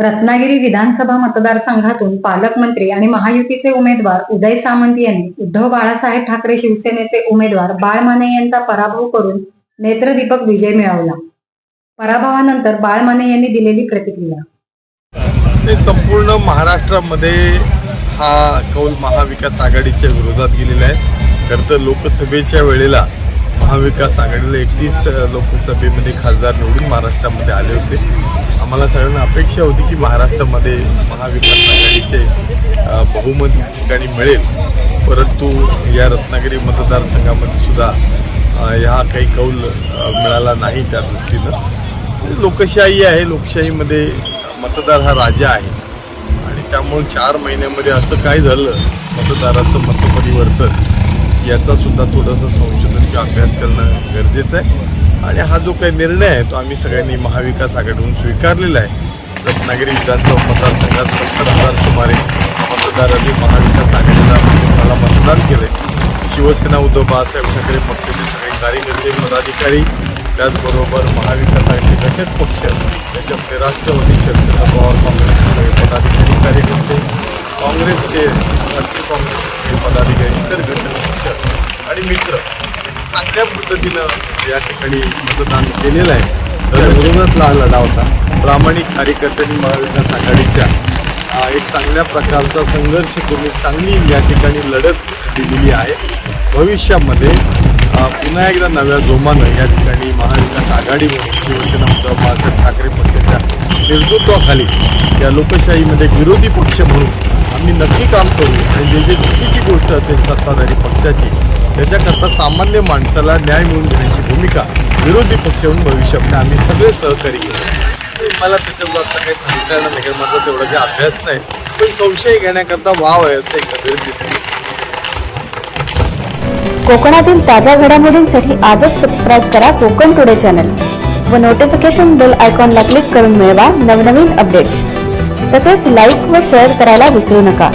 रत्नागिरी विधानसभा मतदारसंघातून पालकमंत्री आणि महायुतीचे उमेदवार उदय सामंत यांनी उद्धव बाळासाहेब ठाकरे शिवसेनेचे उमेदवार बाळ माने यांचा पराभव करून नेत्रदीपक विजय मिळवला. पराभवानंतर बाळ माने यांनी दिलेली प्रतिक्रिया. ते संपूर्ण महाराष्ट्रामध्ये हा कौल महाविकास आघाडीच्या विरोधात गेलेला आहे. खरं तर लोकसभेच्या वेळेला महाविकास आघाडीला एकतीस लोकसभेमध्ये खासदार निवडून महाराष्ट्रामध्ये आले होते. आम्हाला सगळ्यांना अपेक्षा होती की महाराष्ट्रामध्ये महाविकास आघाडीचे बहुमत या ठिकाणी मिळेल. परंतु या रत्नागिरी मतदारसंघामध्ये सुद्धा ह्या काही कौल मिळाला नाही त्या दृष्टीनं. म्हणजे लोकशाही आहे लोकशाहीमध्ये मतदार हा राजा आहे. आणि त्यामुळे चार महिन्यामध्ये असं काय झालं मतदाराचं मतपरिवर्तन याचासुद्धा थोडंसं संशोधन किंवा अभ्यास करणं गरजेचं आहे. आणि हा जो काही निर्णय आहे तो आम्ही सगळ्यांनी महाविकास आघाडीहून स्वीकारलेला आहे. रत्नागिरी विधानसभा मतदारसंघात सत्तर हजार सुमारे मतदारांनी महाविकास आघाडीला मला मतदान केलं शिवसेना उद्धव बाळासाहेब ठाकरे पक्षाचे सगळे कार्यकर्ते पदाधिकारी त्याचबरोबर महाविकास आघाडी घटक पक्ष त्याच्यामध्ये राष्ट्रवादी शरदचंद्र पवार काँग्रेसचे सगळे पदाधिकारी कार्यकर्ते काँग्रेसचे राष्ट्रीय काँग्रेसचे सगळे पदाधिकारी इतर घटक पक्ष आणि मित्र कशा पद्धतीनं या ठिकाणी मतदान केलेलं आहे? त्या विरोधातला हा लढा होता. प्रामाणिक कार्यकर्त्यांनी महाविकास आघाडीच्या एक चांगल्या प्रकारचा संघर्ष करून चांगली या ठिकाणी लढत दिलेली आहे. भविष्यामध्ये पुन्हा एकदा नव्या जोमानं या ठिकाणी महाविकास आघाडी शिवसेना उद्धव बाळासाहेब ठाकरे पक्षाच्या नेतृत्वाखाली या लोकशाहीमध्ये विरोधी पक्ष म्हणून आम्ही नक्की काम करू आणि जे जे चुकीची गोष्ट असेल सत्ताधारी पक्षाची त्याच्याकरता सामान्य माणसाला न्याय मिळवून देण्याची भूमिका विरोधी पक्ष म्हणून भविष्यामध्ये आम्ही सगळे सहकारी मला त्याच्यावर आता काही सांगता येणार नाही कारण माझा तेवढा काही अभ्यास नाही. पण संशय घेण्याकरता वाव आहे असं एकंदरीत दिसेल. कोकणातील ताज्या घडामोडींसाठी आजच सबस्क्राईब करा कोकण टुडे चॅनल व नोटिफिकेशन बेल आयकॉनला क्लिक करून मिळवा नवनवीन अपडेट्स तसेच लाईक व शेअर करायला विसरू नका.